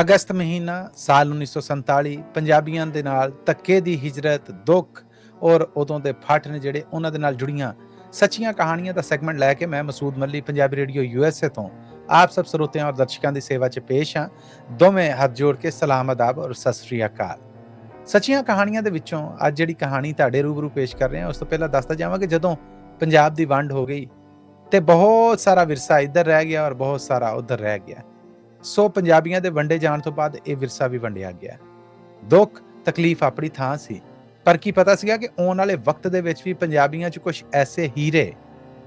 ਅਗਸਤ ਮਹੀਨਾ ਸਾਲ 1947 ਪੰਜਾਬੀਆਂ ਦੇ ਨਾਲ ਧੱਕੇ ਦੀ ਹਿਜਰਤ, ਦੁੱਖ ਔਰ ਉਦੋਂ ਦੇ ਫੱਟ ਨੇ ਜਿਹੜੇ ਉਹਨਾਂ ਦੇ ਨਾਲ ਜੁੜੀਆਂ ਸੱਚੀਆਂ ਕਹਾਣੀਆਂ ਦਾ ਸੈਗਮੈਂਟ ਲੈ ਕੇ ਮੈਂ ਮਸੂਦ ਮੱਲੀ, ਪੰਜਾਬੀ ਰੇਡੀਓ ਯੂਐਸਏ ਤੋਂ ਆਪ ਸਭ ਸਰੋਤਿਆਂ ਔਰ ਦਰਸ਼ਕਾਂ ਦੀ ਸੇਵਾ 'ਚ ਪੇਸ਼ ਹਾਂ। ਦੋਵੇਂ ਹੱਥ ਜੋੜ ਕੇ ਸਲਾਮ ਅਦਾਬ ਔਰ ਸਤਿ ਸ੍ਰੀ ਅਕਾਲ। ਸੱਚੀਆਂ ਕਹਾਣੀਆਂ ਦੇ ਵਿੱਚੋਂ ਅੱਜ ਜਿਹੜੀ ਕਹਾਣੀ ਤੁਹਾਡੇ ਰੂਬਰੂ ਪੇਸ਼ ਕਰ ਰਹੇ ਹਾਂ, ਉਸ ਤੋਂ ਪਹਿਲਾਂ ਦੱਸਦਾ ਜਾਵਾਂ ਕਿ ਜਦੋਂ ਪੰਜਾਬ ਦੀ ਵੰਡ ਹੋ ਗਈ ਤੇ ਬਹੁਤ ਸਾਰਾ ਵਿਰਸਾ ਇੱਧਰ ਰਹਿ ਗਿਆ ਔਰ ਬਹੁਤ ਸਾਰਾ ਉੱਧਰ ਰਹਿ ਗਿਆ। ਸੋ ਪੰਜਾਬੀਆਂ ਦੇ ਵੰਡੇ ਜਾਣ ਤੋਂ ਬਾਅਦ ਇਹ ਵਿਰਸਾ ਵੀ ਵੰਡਿਆ ਗਿਆ। ਦੁੱਖ, ਤਕਲੀਫ ਆਪਣੀ ਥਾਂ ਸੀ। ਪਰ ਕੀ ਪਤਾ ਸੀਗਾ ਕਿ ਆਉਣ ਵਾਲੇ ਵਕਤ ਦੇ ਵਿੱਚ ਵੀ ਪੰਜਾਬੀਆਂ 'ਚ ਕੁਝ ਐਸੇ ਹੀਰੇ,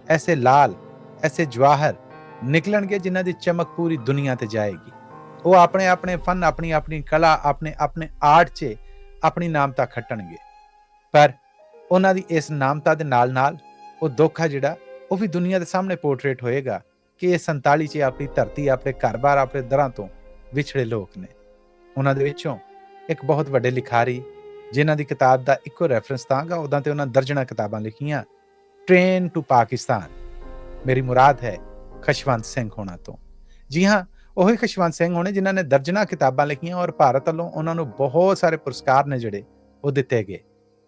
ਐਸੇ ਲਾਲ, ਐਸੇ ਜਵਾਹਰ ਨਿਕਲਣਗੇ ਜਿਨ੍ਹਾਂ ਦੀ ਚਮਕ ਪੂਰੀ ਦੁਨੀਆ ਤੇ ਜਾਏਗੀ। ਉਹ ਆਪਣੇ ਆਪਣੇ ਫਨ, ਆਪਣੀ ਆਪਣੀ ਕਲਾ, ਆਪਣੇ ਆਪਣੇ ਆਰਟ 'ਚ ਆਪਣੀ ਨਾਮਤਾ ਖੱਟਣਗੇ। ਪਰ ਉਹਨਾਂ ਦੀ ਇਸ ਨਾਮਤਾ ਦੇ ਨਾਲ-ਨਾਲ ਉਹ ਦੁੱਖ ਆ ਜਿਹੜਾ ਉਹ ਵੀ ਦੁਨੀਆ ਦੇ ਸਾਹਮਣੇ ਪੋਰਟਰੇਟ ਹੋਏਗਾ। ਕਿ ਇਹ 47 ਚ ਆਪਣੀ ਧਰਤੀ, ਆਪਣੇ ਘਰ-ਬਾਰ, ਆਪਣੇ ਦਰਾਂ ਤੋਂ ਵਿਛੜੇ ਲੋਕ ਨੇ। ਉਹਨਾਂ ਦੇ ਵਿੱਚੋਂ ਇੱਕ ਬਹੁਤ ਵੱਡੇ ਲਿਖਾਰੀ, ਜਿਨ੍ਹਾਂ ਦੀ ਕਿਤਾਬ ਦਾ ਇੱਕੋ ਰੈਫਰੈਂਸ ਤਾਂਗਾ ਉਦਾਂ ਤੇ ਉਹਨਾਂ ਦਰਜਣਾ ਕਿਤਾਬਾਂ ਲਿਖੀਆਂ ਟ੍ਰੇਨ ਟੂ ਪਾਕਿਸਤਾਨ ਮੇਰੀ ਮੁਰਾਦ ਹੈ ਖਸ਼ਵੰਤ ਸਿੰਘ ਹੋਣਾ ਤੋਂ। ਜੀ ਹਾਂ, ਉਹੀ ਖਸ਼ਵੰਤ ਸਿੰਘ ਹੋਣੇ ਜਿਨ੍ਹਾਂ ਨੇ ਦਰਜਣਾ ਕਿਤਾਬਾਂ ਲਿਖੀਆਂ ਔਰ ਭਾਰਤ ਵੱਲੋਂ ਉਹਨਾਂ ਨੂੰ ਬਹੁਤ ਸਾਰੇ ਪੁਰਸਕਾਰ ਨੇ ਜਿਹੜੇ ਉਹ ਦਿੱਤੇ ਗਏ।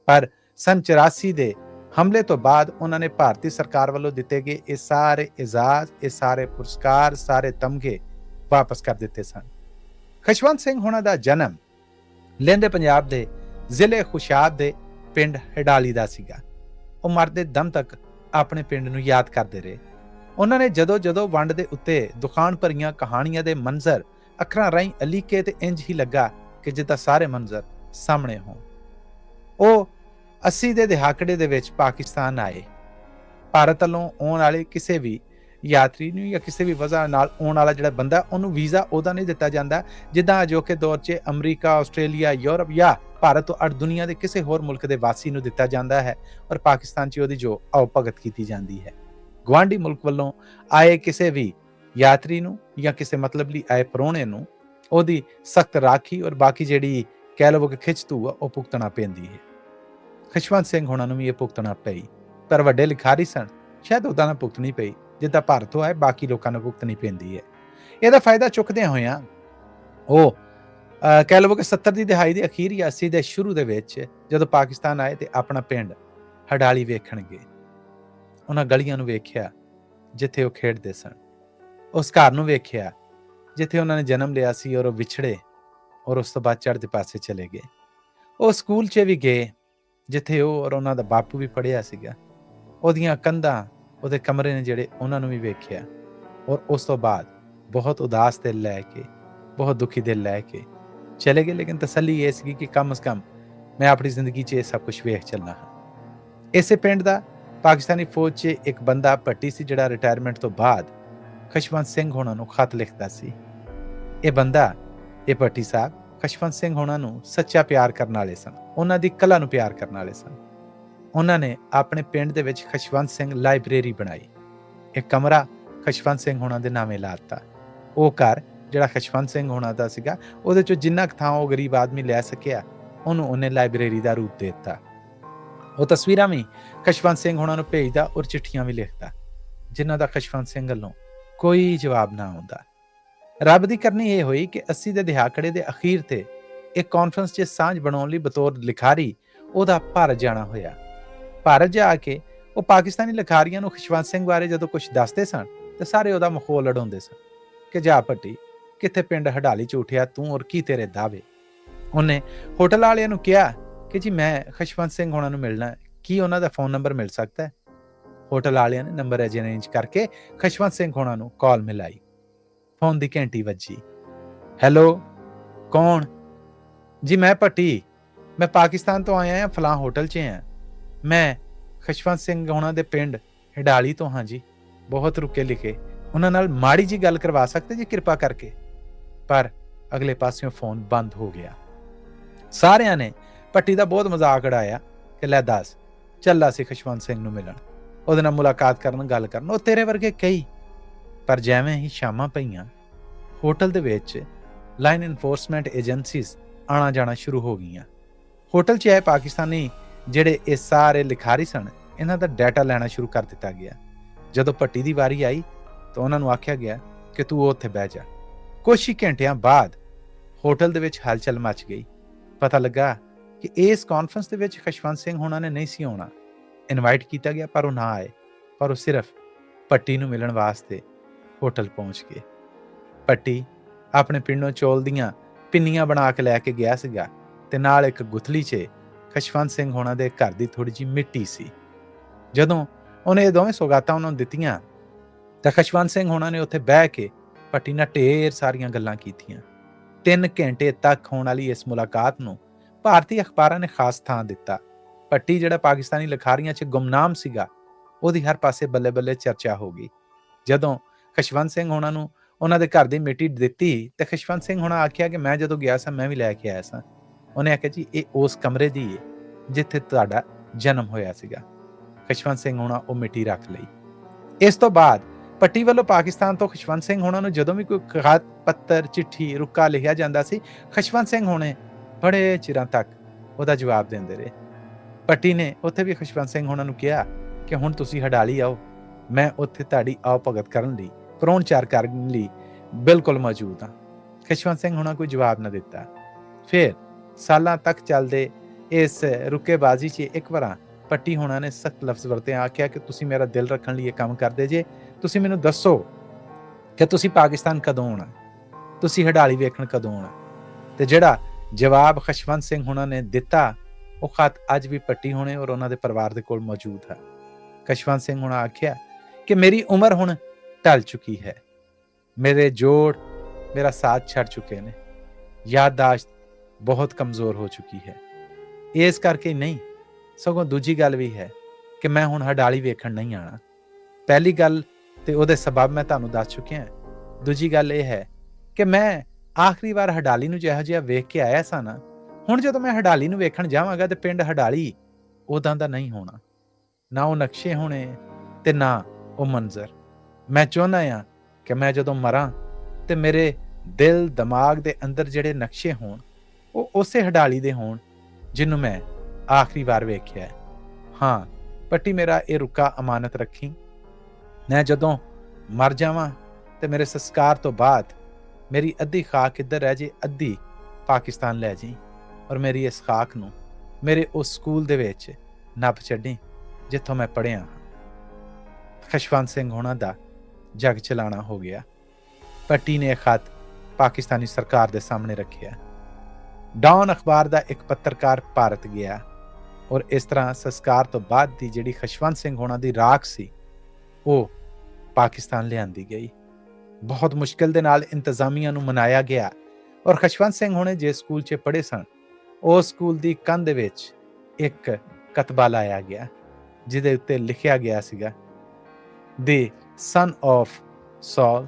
ਪਰ ਸਨ 84 ਦੇ ਹਮਲੇ ਤੋਂ ਬਾਅਦ ਉਹਨਾਂ ਨੇ ਭਾਰਤੀ ਸਰਕਾਰ ਵੱਲੋਂ ਦਿੱਤੇ ਗਏ ਇਹ ਸਾਰੇ ਇਜ਼ਾਜ਼, ਇਹ ਸਾਰੇ ਪੁਰਸਕਾਰ, ਸਾਰੇ ਤਮਗੇ ਵਾਪਸ ਕਰ ਦਿੱਤੇ ਸਨ। ਖਸ਼ਵੰਤ ਸਿੰਘ ਹੋਣਾ ਦਾ ਜਨਮ ਲਹਿੰਦੇ ਪੰਜਾਬ ਦੇ ਜ਼ਿਲ੍ਹੇ ਖੁਸ਼ਾਬ ਦੇ ਪਿੰਡ ਹਡਾਲੀ ਦਾ ਸੀਗਾ। ਉਹ ਮਰਦੇ ਦਮ ਤੱਕ ਆਪਣੇ ਪਿੰਡ ਨੂੰ ਯਾਦ ਕਰਦੇ ਰਹੇ। ਉਹਨਾਂ ਨੇ ਜਦੋਂ ਜਦੋਂ ਵੰਡ ਦੇ ਉੱਤੇ ਦੁਕਾਨ ਭਰੀਆਂ ਕਹਾਣੀਆਂ ਦੇ ਮੰਜ਼ਰ ਅੱਖਰਾਂ ਰਾਹੀਂ ਅਲੀਕੇ ਤੇ ਇੰਜ ਹੀ ਲੱਗਾ ਕਿ ਜਿੱਦਾਂ ਸਾਰੇ ਮੰਜ਼ਰ ਸਾਹਮਣੇ ਹੋਣ। ਉਹ 80 ਦੇ ਦਹਾਕੜੇ ਦੇ ਵਿੱਚ ਪਾਕਿਸਤਾਨ ਆਏ। ਭਾਰਤ ਵੱਲੋਂ ਆਉਣ ਵਾਲੇ ਕਿਸੇ ਵੀ ਯਾਤਰੀ ਨੂੰ ਜਾਂ ਕਿਸੇ ਵੀ ਵਜ੍ਹਾ ਨਾਲ ਆਉਣ ਵਾਲਾ ਜਿਹੜਾ ਬੰਦਾ, ਉਹਨੂੰ ਵੀਜ਼ਾ ਉਹਦਾ ਨਹੀਂ ਦਿੱਤਾ ਜਾਂਦਾ, ਜਿੱਦਾਂ ਅਜੋਕੇ ਦੌਰ 'ਚ ਅਮਰੀਕਾ, ਆਸਟ੍ਰੇਲੀਆ, ਯੂਰਪ ਜਾਂ ਭਾਰਤ ਤੋਂ ਅੜ ਦੁਨੀਆ ਦੇ ਕਿਸੇ ਹੋਰ ਮੁਲਕ ਦੇ ਵਾਸੀ ਨੂੰ ਦਿੱਤਾ ਜਾਂਦਾ ਹੈ ਔਰ ਪਾਕਿਸਤਾਨ 'ਚ ਉਹਦੀ ਜੋ ਆਓ ਭਗਤ ਕੀਤੀ ਜਾਂਦੀ ਹੈ। ਗਵਾਂਡੀ ਮੁਲਕ ਵੱਲੋਂ ਆਏ ਕਿਸੇ ਵੀ ਯਾਤਰੀ ਨੂੰ ਜਾਂ ਕਿਸੇ ਮਤਲਬ ਲਈ ਆਏ ਪਰੋਣੇ ਨੂੰ ਉਹਦੀ ਸਖਤ ਰਾਖੀ ਔਰ ਬਾਕੀ ਜਿਹੜੀ ਕਹਿ ਲਵੋ ਕਿ ਖਿੱਚਤੂ ਆ, ਉਹ ਭੁਗਤਣਾ ਪੈਂਦੀ ਹੈ। ਖਸ਼ਵੰਤ ਸਿੰਘ ਹੋਣਾ ਨੂੰ ਵੀ ਇਹ ਭੁਗਤਣਾ ਪਈ। ਪਰ ਵੱਡੇ ਲਿਖਾਰੀ ਸਨ। ਸ਼ਾਇਦ ਉਹਦਾ ਨਾ ਭੁਗਤਣੀ ਪਈ ਜਿੱਦਾਂ ਭਾਰਤ ਤੋਂ ਆਏ, ਬਾਕੀ ਲੋਕਾਂ ਨੂੰ ਭੁਗਤਣੀ ਪੈਂਦੀ ਹੈ ਇਹਦਾ ਫਾਇਦਾ ਚੁੱਕਦੇ ਹੋਇਆਂ, ਉਹ ਕਹਿ ਲਵੋ ਕਿ 70 ਦੀ ਦਿਹਾਈ ਦੇ ਅਖੀਰ ਜਾਂ 80 ਦੇ ਸ਼ੁਰੂ ਦੇ ਵਿੱਚ, ਜਦੋਂ ਪਾਕਿਸਤਾਨ ਆਏ ਤੇ ਆਪਣਾ ਪਿੰਡ ਹਡਾਲੀ ਵੇਖਣ ਗਏ ਉਹਨਾਂ ਗਲੀਆਂ ਨੂੰ ਵੇਖਿਆ, ਜਿੱਥੇ ਉਹ ਖੇਡਦੇ ਸਨ। ਉਸ ਘਰ ਨੂੰ ਵੇਖਿਆ, ਜਿੱਥੇ ਉਹਨਾਂ ਨੇ ਜਨਮ ਲਿਆ ਸੀ ਔਰ ਉਹ ਵਿਛੜੇ ਔਰ ਉਸ ਤੋਂ ਬਾਅਦ ਚੜ੍ਹਦੇ ਪਾਸੇ ਚਲੇ ਗਏ। ਉਹ ਸਕੂਲ 'ਚ ਵੀ ਗਏ। ਜਿੱਥੇ ਉਹ ਔਰ ਉਹਨਾਂ ਦਾ ਬਾਪੂ ਵੀ ਫੜਿਆ ਸੀਗਾ, ਉਹਦੀਆਂ ਕੰਧਾਂ ਉਹਦੇ ਕਮਰੇ ਨੇ ਜਿਹੜੇ ਉਹਨਾਂ ਨੂੰ ਵੀ ਵੇਖਿਆ ਔਰ ਉਸ ਤੋਂ ਬਾਅਦ ਬਹੁਤ ਉਦਾਸ ਦਿਲ ਲੈ ਕੇ, ਬਹੁਤ ਦੁਖੀ ਦਿਲ ਲੈ ਕੇ ਚਲੇ ਗਏ, ਲੇਕਿਨ ਤਸੱਲੀ ਇਹ ਸੀ ਕਿ ਕਮ ਸ ਕਮ ਮੈਂ ਆਪਣੀ ਜ਼ਿੰਦਗੀ 'ਚ ਇਹ ਸਭ ਕੁਝ ਵੇਖ ਚੱਲਣਾ ਹਾਂ। ਇਸੇ ਪਿੰਡ ਦਾ ਪਾਕਿਸਤਾਨੀ ਫੌਜ 'ਚ ਇੱਕ ਬੰਦਾ ਭੱਟੀ ਸੀ ਜਿਹੜਾ ਰਿਟਾਇਰਮੈਂਟ ਤੋਂ ਬਾਅਦ ਖਸ਼ਵੰਤ ਸਿੰਘ ਹੋਣਾ ਨੂੰ ਖਤ ਲਿਖਦਾ ਸੀ। ਇਹ ਬੰਦਾ, ਇਹ ਭੱਟੀ ਸਾਹਿਬ ਖਸ਼ਵੰਤ ਸਿੰਘ ਹੋਣਾ ਨੂੰ ਸੱਚਾ ਪਿਆਰ ਕਰਨ ਵਾਲੇ ਸਨ। ਉਹਨਾਂ ਦੀ ਕਲਾ ਨੂੰ ਪਿਆਰ ਕਰਨ ਵਾਲੇ ਸਨ। ਉਹਨਾਂ ਨੇ ਆਪਣੇ ਪਿੰਡ ਦੇ ਵਿੱਚ ਖਸ਼ਵੰਤ ਸਿੰਘ ਲਾਇਬ੍ਰੇਰੀ ਬਣਾਈ। ਇੱਕ ਕਮਰਾ ਖਸ਼ਵੰਤ ਸਿੰਘ ਹੋਣਾ ਦੇ ਨਾਮੇ ਲਾਤਾ ਉਹ ਘਰ ਜਿਹੜਾ ਖਸ਼ਵੰਤ ਸਿੰਘ ਹੋਣਾ ਦਾ ਸੀਗਾ, ਉਹਦੇ ਚੋਂ ਜਿੰਨਾ ਕੁ ਥਾਂ ਉਹ ਗਰੀਬ ਆਦਮੀ ਲੈ ਸਕਿਆ, ਉਹਨੂੰ ਉਹਨੇ ਲਾਇਬ੍ਰੇਰੀ ਦਾ ਰੂਪ ਦੇ ਦਿੱਤਾ। ਉਹ ਤਸਵੀਰਾਂ ਵੀ ਖਸ਼ਵੰਤ ਸਿੰਘ ਹੋਣਾ ਨੂੰ ਭੇਜਦਾ ਔਰ ਚਿੱਠੀਆਂ ਵੀ ਲਿਖਦਾ, ਜਿਨ੍ਹਾਂ ਦਾ ਖਸ਼ਵੰਤ ਸਿੰਘ ਵੱਲੋਂ ਕੋਈ ਜਵਾਬ ਨਾ ਆਉਂਦਾ। ਰੱਬ ਦੀ ਕਰਨੀ ਇਹ ਹੋਈ ਕਿ 80 ਦੇ ਦਿਹਾਕੜੇ ਦੇ ਅਖੀਰ ਤੇ ਇੱਕ ਕਾਨਫਰੰਸ 'ਚ ਸਾਂਝ ਬਣਾਉਣ ਲਈ ਬਤੌਰ ਲਿਖਾਰੀ ਉਹਦਾ ਭਾਰਤ ਜਾਣਾ ਹੋਇਆ। ਭਾਰਤ ਜਾ ਕੇ ਉਹ ਪਾਕਿਸਤਾਨੀ ਲਿਖਾਰੀਆਂ ਨੂੰ ਖੁਸ਼ਵੰਤ ਸਿੰਘ ਬਾਰੇ ਜਦੋਂ ਕੁਝ ਦੱਸਦੇ ਸਨ, ਤੇ ਸਾਰੇ ਉਹਦਾ ਮਖੌਲ ਲੜਾਉਂਦੇ ਸਨ ਕਿ ਜਾ ਭੱਟੀ, ਕਿੱਥੇ ਪਿੰਡ ਹਡਾਲੀ ਚ ਉਠਿਆ ਤੂੰ ਔਰ ਕੀ ਤੇਰੇ ਦਾਅਵੇ? ਉਹਨੇ ਹੋਟਲ ਵਾਲਿਆਂ ਨੂੰ ਕਿਹਾ ਕਿ ਜੀ ਮੈਂ ਖੁਸ਼ਵੰਤ ਸਿੰਘ ਹੋਣਾ ਨੂੰ ਮਿਲਣਾ ਹੈ ਕੀ ਉਹਨਾਂ ਦਾ ਫੋਨ ਨੰਬਰ ਮਿਲ ਸਕਦਾ ਹੈ? ਹੋਟਲ ਵਾਲਿਆਂ ਨੇ ਨੰਬਰ ਅਰੇਂਜ ਕਰਕੇ ਖਸ਼ਵੰਤ ਸਿੰਘ ਹੋਣਾ ਨੂੰ ਕਾਲ ਮਿਲਾਈ। ਫੋਨ ਦੀ ਘੰਟੀ ਵੱਜੀ। ਹੈਲੋ, ਕੌਣ? ਜੀ, ਮੈਂ ਭੱਟੀ। ਮੈਂ ਪਾਕਿਸਤਾਨ ਤੋਂ ਆਇਆ ਹਾਂ ਫਲਾਂ ਹੋਟਲ 'ਚ ਹਾਂ। ਮੈਂ ਖਸ਼ਵੰਤ ਸਿੰਘ ਹੋਣਾ ਦੇ ਪਿੰਡ ਹਿਡਾਲੀ ਤੋਂ ਹਾਂ ਜੀ। ਬਹੁਤ ਰੁਕੇ ਲਿਖੇ। ਉਹਨਾਂ ਨਾਲ ਮਾੜੀ ਜੀ ਗੱਲ ਕਰਵਾ ਸਕਦੇ ਜੀ, ਕਿਰਪਾ ਕਰਕੇ? ਪਰ ਅਗਲੇ ਪਾਸਿਓਂ ਫੋਨ ਬੰਦ ਹੋ ਗਿਆ। ਸਾਰਿਆਂ ਨੇ ਪੱਟੀ ਦਾ ਬਹੁਤ ਮਜ਼ਾਕ ਉਡਾਇਆ ਕਿ ਲੈ ਦੱਸ, ਚੱਲਾ ਸੀ ਖਸ਼ਵੰਤ ਸਿੰਘ ਨੂੰ ਮਿਲਣ। ਉਹਦੇ ਨਾਲ ਮੁਲਾਕਾਤ ਕਰਨ, ਗੱਲ ਕਰਨ। ਉਹ ਤੇਰੇ ਵਰਗੇ ਕਈ ਪਰ ਜਿਵੇਂ ਹੀ ਸ਼ਾਮਾਂ ਪਈਆਂ, ਹੋਟਲ ਦੇ ਵਿੱਚ ਲਾਈਨ ਇਨਫੋਰਸਮੈਂਟ ਏਜੰਸੀਜ਼ ਆਣਾ ਜਾਣਾ ਸ਼ੁਰੂ ਹੋ ਗਈਆਂ। ਹੋਟਲ 'ਚ ਆਏ ਪਾਕਿਸਤਾਨੀ ਜਿਹੜੇ ਇਹ ਸਾਰੇ ਲਿਖਾਰੀ ਸਨ, ਇਹਨਾਂ ਦਾ ਡਾਟਾ ਲੈਣਾ ਸ਼ੁਰੂ ਕਰ ਦਿੱਤਾ ਗਿਆ। ਜਦੋਂ ਪੱਟੀ ਦੀ ਵਾਰੀ ਆਈ, ਤਾਂ ਉਹਨਾਂ ਨੂੰ ਆਖਿਆ ਗਿਆ ਕਿ ਤੂੰ ਉੱਥੇ ਬਹਿ ਜਾ। ਕੁਝ ਹੀ ਘੰਟਿਆਂ ਬਾਅਦ ਹੋਟਲ ਦੇ ਵਿੱਚ ਹਲਚਲ ਮਚ ਗਈ। ਪਤਾ ਲੱਗਾ ਕਿ ਇਸ ਕਾਨਫਰੰਸ ਦੇ ਵਿੱਚ ਖਸ਼ਵੰਤ ਸਿੰਘ ਹੋਣਾ ਨੇ ਨਹੀਂ ਸੀ ਆਉਣਾ। ਇਨਵਾਈਟ ਕੀਤਾ ਗਿਆ, ਪਰ ਉਹ ਨਾ ਆਏ। ਪਰ ਉਹ ਸਿਰਫ ਪੱਟੀ ਨੂੰ ਮਿਲਣ ਵਾਸਤੇ ਹੋਟਲ ਪਹੁੰਚ ਗਏ। ਪੱਟੀ ਆਪਣੇ ਪਿੰਡੋਂ ਚੋਲ ਦੀਆਂ ਪਿੰਨੀਆਂ ਬਣਾ ਕੇ ਲੈ ਕੇ ਗਿਆ ਸੀਗਾ ਤੇ ਨਾਲ ਇੱਕ ਗੁਥਲੀ 'ਚ ਖਸ਼ਵੰਤ ਸਿੰਘ ਹੋਣਾ ਦੇ ਘਰ ਦੀ ਥੋੜੀ ਜਿਹੀ ਮਿੱਟੀ ਸੀ। ਜਦੋਂ ਉਹਨੇ ਇਹ ਦੋਵੇਂ ਸੌਗਾਤਾਂ ਉਹਨਾਂ ਨੂੰ ਦਿੱਤੀਆਂ, ਤਾਂ ਖਸ਼ਵੰਤ ਸਿੰਘ ਹੋਣਾ ਨੇ ਉੱਥੇ ਬਹਿ ਕੇ ਪੱਟੀ ਨਾਲ ਢੇਰ ਸਾਰੀਆਂ ਗੱਲਾਂ ਕੀਤੀਆਂ। 3 ਘੰਟੇ ਤੱਕ ਹੋਣ ਵਾਲੀ ਇਸ ਮੁਲਾਕਾਤ ਨੂੰ ਭਾਰਤੀ ਅਖਬਾਰਾਂ ਨੇ ਖਾਸ ਥਾਂ ਦਿੱਤਾ। ਪੱਟੀ ਜਿਹੜਾ ਪਾਕਿਸਤਾਨੀ ਲਿਖਾਰੀਆਂ 'ਚ ਗੁੰਮਨਾਮ ਸੀਗਾ, ਉਹਦੀ ਹਰ ਪਾਸੇ ਬੱਲੇ-ਬੱਲੇ ਚਰਚਾ ਹੋ ਗਈ। ਜਦੋਂ ਖਸ਼ਵੰਤ ਸਿੰਘ ਹੋਣਾ ਨੂੰ ਉਹਨਾਂ ਦੇ ਘਰ ਦੀ ਮਿੱਟੀ ਦਿੱਤੀ ਤੇ ਖਸ਼ਵੰਤ ਸਿੰਘ ਹੋਣਾ ਆਖਿਆ ਕਿ ਮੈਂ ਜਦੋਂ ਗਿਆ ਸਾਂ, ਮੈਂ ਵੀ ਲੈ ਕੇ ਆਇਆ ਸਾਂ। ਉਹਨੇ ਆਖਿਆ, ਜੀ, ਇਹ ਉਸ ਕਮਰੇ ਦੀ ਹੈ ਜਿੱਥੇ ਤੁਹਾਡਾ ਜਨਮ ਹੋਇਆ ਸੀਗਾ। ਖਸ਼ਵੰਤ ਸਿੰਘ ਹੋਣਾ ਉਹ ਮਿੱਟੀ ਰੱਖ ਲਈ। ਇਸ ਤੋਂ ਬਾਅਦ ਪੱਟੀ ਵੱਲੋਂ ਪਾਕਿਸਤਾਨ ਤੋਂ ਖਸ਼ਵੰਤ ਸਿੰਘ ਹੋਣਾ ਨੂੰ ਜਦੋਂ ਵੀ ਕੋਈ ਖਤ, ਪੱਤਰ, ਚਿੱਠੀ, ਰੁੱਕਾ ਲਿਖਿਆ ਜਾਂਦਾ ਸੀ, ਖਸ਼ਵੰਤ ਸਿੰਘ ਹੋਣੇ ਬੜੇ ਚਿਰਾਂ ਤੱਕ ਉਹਦਾ ਜਵਾਬ ਦਿੰਦੇ ਰਹੇ। ਪੱਟੀ ਨੇ ਉੱਥੇ ਵੀ ਖਸ਼ਵੰਤ ਸਿੰਘ ਹੋਣਾ ਨੂੰ ਕਿਹਾ ਕਿ ਹੁਣ ਤੁਸੀਂ ਹਡਾਲੀ ਆਓ, ਮੈਂ ਉੱਥੇ ਤੁਹਾਡੀ ਆਓ ਭਗਤ ਕਰਨ ਲਈ ਪ੍ਰੋਣਚਾਰ ਕਰਨ ਲਈ ਬਿਲਕੁਲ ਮੌਜੂਦ ਹਾਂ। ਖਸ਼ਵੰਤ ਸਿੰਘ ਹੋਣਾ ਕੋਈ ਜਵਾਬ ਨਾ ਦਿੱਤਾ। ਫਿਰ ਸਾਲਾਂ ਤੱਕ ਚੱਲਦੇ ਇਸ ਰੁੱਕੇਬਾਜ਼ੀ 'ਚ ਇੱਕ ਵਾਰ ਪੱਟੀ ਹੋਣਾ ਨੇ ਸਖਤ ਲਫ਼ਜ਼ ਵਰਤੇ ਆਖਿਆ ਕਿ ਤੁਸੀਂ ਮੇਰਾ ਦਿਲ ਰੱਖਣ ਲਈ ਇਹ ਕੰਮ ਕਰਦੇ ਜੇ, ਤੁਸੀਂ ਮੈਨੂੰ ਦੱਸੋ ਕਿ ਤੁਸੀਂ ਪਾਕਿਸਤਾਨ ਕਦੋਂ ਆਉਣਾ? ਤੁਸੀਂ ਹਡਾਲੀ ਵੇਖਣ ਕਦੋਂ ਆਉਣਾ? ਤੇ ਜਿਹੜਾ ਜਵਾਬ ਖਸ਼ਵੰਤ ਸਿੰਘ ਹੋਣਾ ਨੇ ਦਿੱਤਾ, ਉਹ ਖਤ ਅੱਜ ਵੀ ਪੱਟੀ ਹੋਣੇ ਔਰ ਉਹਨਾਂ ਦੇ ਪਰਿਵਾਰ ਦੇ ਕੋਲ ਮੌਜੂਦ ਹੈ। ਖਸ਼ਵੰਤ ਸਿੰਘ ਹੋਣਾ ਆਖਿਆ ਕਿ ਮੇਰੀ ਉਮਰ ਹੁਣ ਢਲ ਚੁੱਕੀ ਹੈ ਮੇਰੇ ਜੋੜ ਮੇਰਾ ਸਾਥ ਛੱਡ ਚੁੱਕੇ ਨੇ ਯਾਦਦਾਸ਼ਤ ਬਹੁਤ ਕਮਜ਼ੋਰ ਹੋ ਚੁੱਕੀ ਹੈ ਇਸ ਕਰਕੇ ਨਹੀਂ ਸਗੋਂ ਦੂਜੀ ਗੱਲ ਵੀ ਹੈ ਕਿ ਮੈਂ ਹੁਣ ਹਡਾਲੀ ਵੇਖਣ ਨਹੀਂ ਆਣਾ ਪਹਿਲੀ ਗੱਲ ਤੇ ਉਹਦੇ ਸਬਬ ਮੈਂ ਤੁਹਾਨੂੰ ਦੱਸ ਚੁੱਕਿਆ ਹਾਂ ਦੂਜੀ ਗੱਲ ਇਹ ਹੈ ਕਿ ਮੈਂ ਆਖਰੀ ਵਾਰ ਹਡਾਲੀ ਨੂੰ ਜਿਹੋ ਜਿਹਾ ਵੇਖ ਕੇ ਆਇਆ ਸਾਂ ਨਾ ਹੁਣ ਜਦੋਂ ਮੈਂ ਹਡਾਲੀ ਨੂੰ ਵੇਖਣ ਜਾਵਾਂਗਾ ਤੇ ਪਿੰਡ ਹਡਾਲੀ ਉਦਾਂ ਦਾ ਨਹੀਂ ਹੋਣਾ ਨਾ ਉਹ ਨਕਸ਼ੇ ਹੋਣੇ ਤੇ ਨਾ ਉਹ ਮੰਜ਼ਰ ਮੈਂ ਚਾਹੁੰਦਾ ਆ ਕਿ ਮੈਂ ਜਦੋਂ ਮਰਾਂ ਤੇ ਮੇਰੇ ਦਿਲ, ਦਿਮਾਗ ਦੇ ਅੰਦਰ ਜਿਹੜੇ ਨਕਸ਼ੇ ਹੋਣ, ਉਹ ਉਸੇ ਹਡਾਲੀ ਦੇ ਹੋਣ ਜਿਹਨੂੰ ਮੈਂ ਆਖਰੀ ਵਾਰ ਵੇਖਿਆ ਹਾਂ। ਪੱਟੀ ਮੇਰਾ ਇਹ ਰੁਕਾ ਅਮਾਨਤ ਰੱਖੀ। ਮੈਂ ਜਦੋਂ ਮਰ ਜਾਵਾਂ ਤੇ ਮੇਰੇ ਸੰਸਕਾਰ ਤੋਂ ਬਾਅਦ ਮੇਰੀ ਅੱਧੀ ਖਾਕ ਇੱਧਰ ਰਹਿ ਜੇ, ਅੱਧੀ ਪਾਕਿਸਤਾਨ ਲੈ ਜੀ ਔਰ ਮੇਰੀ ਇਸ ਖਾਕ ਨੂੰ ਮੇਰੇ ਉਸ ਸਕੂਲ ਦੇ ਵਿੱਚ ਨੱਪ ਛੱਡੀ ਜਿੱਥੋਂ ਮੈਂ ਪੜ੍ਹਿਆ ਖਸ਼ਵੰਤ ਸਿੰਘ ਹੋਣਾ ਦਾ ਜਗ ਚਲਾਣਾ ਹੋ ਗਿਆ। ਪੱਟੀ ਨੇ ਇਹ ਖਤ ਪਾਕਿਸਤਾਨੀ ਸਰਕਾਰ ਦੇ ਸਾਹਮਣੇ ਰੱਖਿਆ। ਡਾਨ ਅਖਬਾਰ ਦਾ ਇੱਕ ਪੱਤਰਕਾਰ ਭਾਰਤ ਗਿਆ ਔਰ ਇਸ ਤਰ੍ਹਾਂ ਸੰਸਕਾਰ ਤੋਂ ਬਾਅਦ ਦੀ ਜਿਹੜੀ ਖਸ਼ਵੰਤ ਸਿੰਘ ਹੋਣਾ ਦੀ ਰਾਖ ਸੀ, ਉਹ ਪਾਕਿਸਤਾਨ ਲਿਆਂਦੀ ਗਈ। ਬਹੁਤ ਮੁਸ਼ਕਲ ਦੇ ਨਾਲ ਇੰਤਜ਼ਾਮੀਆਂ ਨੂੰ ਮਨਾਇਆ ਗਿਆ ਔਰ ਖਸ਼ਵੰਤ ਸਿੰਘ ਹੋਣੇ ਜੇ ਸਕੂਲ 'ਚ ਪੜ੍ਹੇ ਸਨ ਉਸ ਸਕੂਲ ਦੀ ਕੰਧ ਵਿੱਚ ਇੱਕ ਕਤਬਾ ਲਾਇਆ ਗਿਆ, ਜਿਹਦੇ ਉੱਤੇ ਲਿਖਿਆ ਗਿਆ ਸੀਗਾ the son of Saul,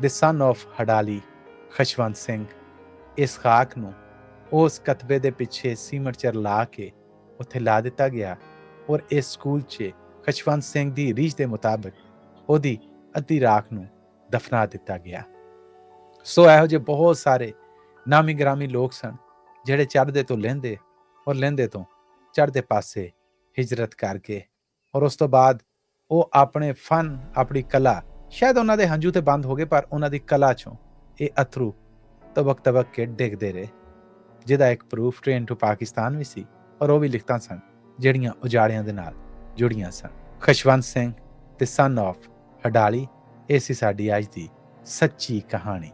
the son of ਹਡਾਲੀ Khushwant Singh ਇਸ ਖਾਕ ਨੂੰ ਉਸ ਕਤਬੇ ਦੇ ਪਿੱਛੇ ਸੀਮਟ ਚਰ ਲਾ ਕੇ ਉੱਥੇ ਲਾ ਦਿੱਤਾ ਗਿਆ ਔਰ ਇਸ ਸਕੂਲ 'ਚ ਖਸ਼ਵੰਤ ਸਿੰਘ ਦੀ ਰੀਝ ਦੇ ਮੁਤਾਬਕ ਉਹਦੀ ਅੱਧੀ ਰਾਖ ਨੂੰ ਦਫਨਾ ਦਿੱਤਾ ਗਿਆ। ਸੋ ਇਹੋ ਜਿਹੇ ਬਹੁਤ ਸਾਰੇ ਨਾਮੀ ਗ੍ਰਾਮੀ ਲੋਕ ਸਨ ਜਿਹੜੇ ਚੜ੍ਹਦੇ ਤੋਂ ਲੈਂਦੇ ਔਰ ਲੈਂਦੇ ਤੋਂ ਚੜ੍ਹਦੇ ਪਾਸੇ ਹਿਜਰਤ ਕਰਕੇ ਔਰ ਉਸ ਤੋਂ ਬਾਅਦ ਉਹ ਆਪਣੇ ਫਨ, ਆਪਣੀ ਕਲਾ, ਸ਼ਾਇਦ ਉਹਨਾਂ ਦੇ ਹੰਝੂ ਤੇ ਬੰਦ ਹੋ ਗਏ, ਪਰ ਉਹਨਾਂ ਦੀ ਕਲਾ ਚੋਂ ਇਹ ਅਥਰੂ ਤਬਕ ਤਬਕ ਕੇ ਡਿੱਗਦੇ ਰਹੇ। ਜਿਹਦਾ ਇੱਕ ਪ੍ਰੂਫ ਟ੍ਰੇਨ ਟੂ ਪਾਕਿਸਤਾਨ ਵੀ ਸੀ ਔਰ ਉਹ ਵੀ ਲਿਖਤਾਂ ਸਨ, ਜਿਹੜੀਆਂ ਉਜਾੜਿਆਂ ਦੇ ਨਾਲ ਜੁੜੀਆਂ ਸਨ। ਖਸ਼ਵੰਤ ਸਿੰਘ ਤੇ ਸਨ ਆਫ ਹਡਾਲੀ ਇਹ ਸੀ ਸਾਡੀ ਅੱਜ ਦੀ ਸੱਚੀ ਕਹਾਣੀ।